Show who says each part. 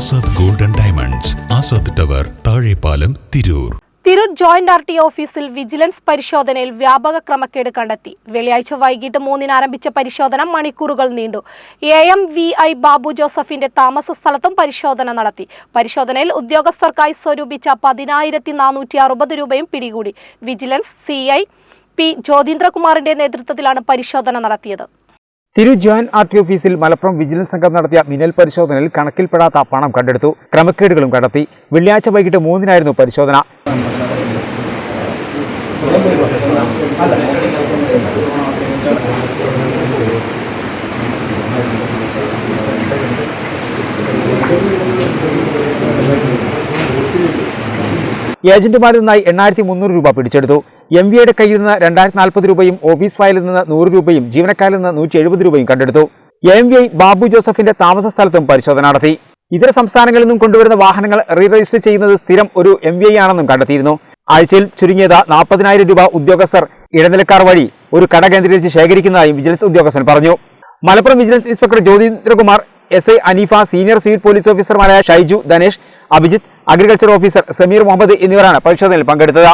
Speaker 1: Azad golden diamonds Azad tower Thazhepalam Tirur.
Speaker 2: Tirur joint R T ഓഫീസിൽ vigilance പരിശോധനയിൽ വ്യാപക ക്രമക്കേട് കണ്ടെത്തി. വെള്ളിയാഴ്ച വൈകിട്ട് മൂന്നിന് ആരംഭിച്ച പരിശോധന മണിക്കൂറുകൾ നീണ്ടു. A M V I Babu ജോസഫിന്റെ താമസ സ്ഥലത്തും പരിശോധന നടത്തി. പരിശോധനയിൽ ഉദ്യോഗസ്ഥർക്കായി സ്വരൂപിച്ച പതിനായിരത്തി നാനൂറ്റി അറുപത് രൂപയും പിടികൂടി. വിജിലൻസ് സി ഐ പി ജ്യോതീന്ദ്രകുമാറിന്റെ നേതൃത്വത്തിലാണ് പരിശോധന നടത്തിയത്.
Speaker 3: തിരു ജോയിന്റ് ആർ ടി ഓഫീസിൽ മലപ്പുറം വിജിലൻസ് സംഘം നടത്തിയ മിന്നൽ പരിശോധനയിൽ കണക്കിൽപ്പെടാത്ത പണം കണ്ടെടുത്തു. ക്രമക്കേടുകളും കണ്ടെത്തി. വെള്ളിയാഴ്ച വൈകിട്ട് മൂന്നിനായിരുന്നു പരിശോധന. ഏജന്റുമാരിൽ നിന്നായി എണ്ണായിരത്തി മുന്നൂറ് രൂപ പിടിച്ചെടുത്തു. എം വിയുടെ കയ്യിൽ നിന്ന് രണ്ടായിരത്തി നാൽപ്പത് രൂപയും ഓഫീസ് ഫയലിൽ നിന്ന് നൂറ് രൂപയും ജീവനക്കാരിൽ നിന്ന് നൂറ്റി എഴുപത് രൂപയും കണ്ടെടുത്തു. എം വി ഐ ബാബു ജോസഫിന്റെ താമസ സ്ഥലത്തും പരിശോധന നടത്തി. ഇതര സംസ്ഥാനങ്ങളിൽ നിന്നും കൊണ്ടുവരുന്ന വാഹനങ്ങൾ റീ രജിസ്റ്റർ ചെയ്യുന്നത് സ്ഥിരം ഒരു എം വി ഐ ആണെന്നും കണ്ടെത്തിയിരുന്നു. ആഴ്ചയിൽ ചുരുങ്ങിയത് നാൽപ്പതിനായിരം രൂപ ഉദ്യോഗസ്ഥർ ഇടനിലക്കാർ വഴി ഒരു കട കേന്ദ്രീകരിച്ച് ശേഖരിക്കുന്നതായും വിജിലൻസ് ഉദ്യോഗസ്ഥൻ പറഞ്ഞു. Malappuram vigilance inspector Jyothindrakumar S I Aneefa senior civil police ഓഫീസർമാരായ ഷൈജു ധനേഷ് അഭിജിത്ത് അഗ്രികൾച്ചർ ഓഫീസർ സമീർ മുഹമ്മദ് എന്നിവരാണ് പരിശോധനയിൽ പങ്കെടുത്തത്.